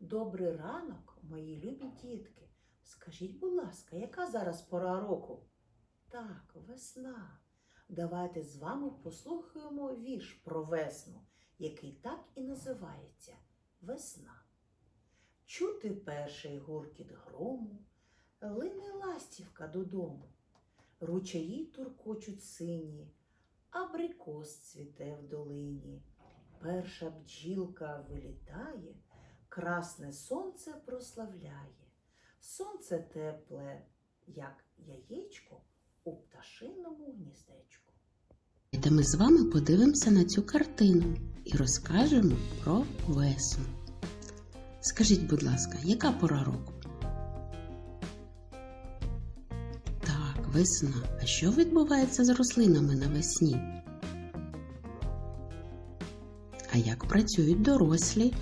Добрий ранок, мої любі дітки. Скажіть, будь ласка, яка зараз пора року? Так, весна. Давайте з вами послухаємо вірш про весну, який так і називається Весна. Чути перший гуркіт грому, лине ластівка додому, ручаї туркочуть сині, абрикос цвіте в долині. Перша бджілка вилітає, красне сонце прославляє. Сонце тепле, як яєчко у пташиному гніздечку. Давайте ми з вами подивимося на цю картину і розкажемо про весну. Скажіть, будь ласка, яка пора року? Так, весна. А що відбувається з рослинами навесні? А як працюють дорослі?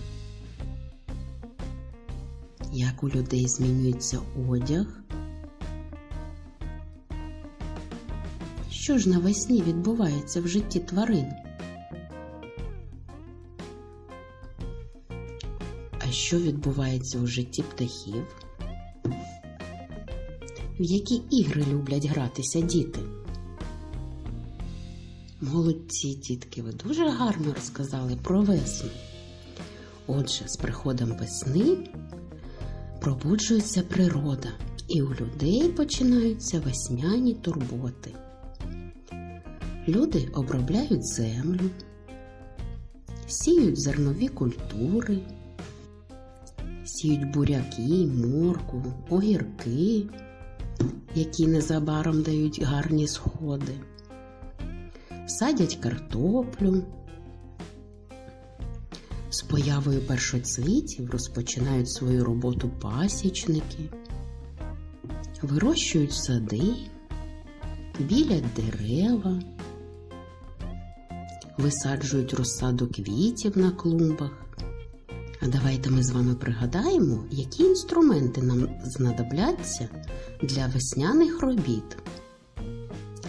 Як у людей змінюється одяг? Що ж навесні відбувається в житті тварин? А що відбувається у житті птахів? В які ігри люблять гратися діти? Молодці дітки, ви дуже гарно розказали про весну. Отже, з приходом весни пробуджується природа, і у людей починаються весняні турботи. Люди обробляють землю, сіють зернові культури, сіють буряки, моркву, огірки, які незабаром дають гарні сходи, садять картоплю. З появою першоцвітів розпочинають свою роботу пасічники, вирощують сади, білять дерева, висаджують розсаду квітів на клумбах. А давайте ми з вами пригадаємо, які інструменти нам знадобляться для весняних робіт.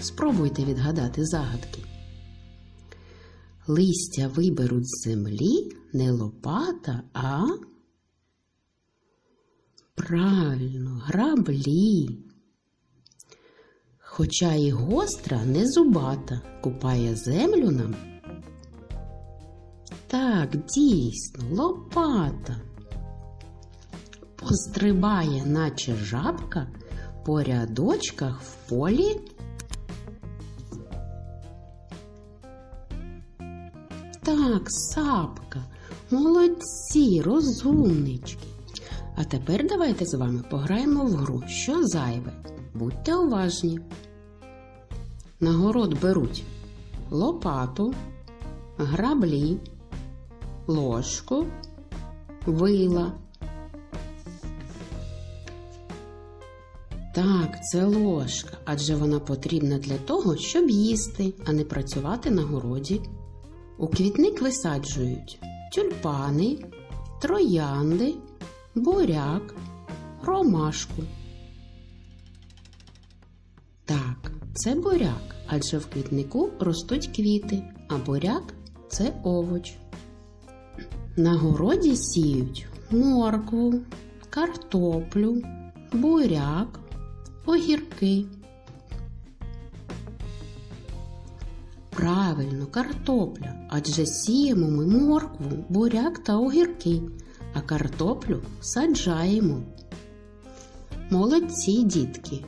Спробуйте відгадати загадки. Листя виберуть з землі не лопата, а правильно, граблі. Хоча і гостра, не зубата, купає землю нам. Так, дійсно, лопата. Пострибає, наче жабка, по рядочках в полі. Так, сапка, молодці, розумнички. А тепер давайте з вами пограємо в гру, що зайве. Будьте уважні. На город беруть лопату, граблі, ложку, вила. Так, це ложка, адже вона потрібна для того, щоб їсти, а не працювати на городі. У квітник висаджують тюльпани, троянди, буряк, ромашку. Так, це буряк, адже в квітнику ростуть квіти, а буряк це овоч. На городі сіють моркву, картоплю, буряк, огірки. Правильно, картопля, адже сіємо ми моркву, буряк та огірки, а картоплю саджаємо. Молодці, дітки!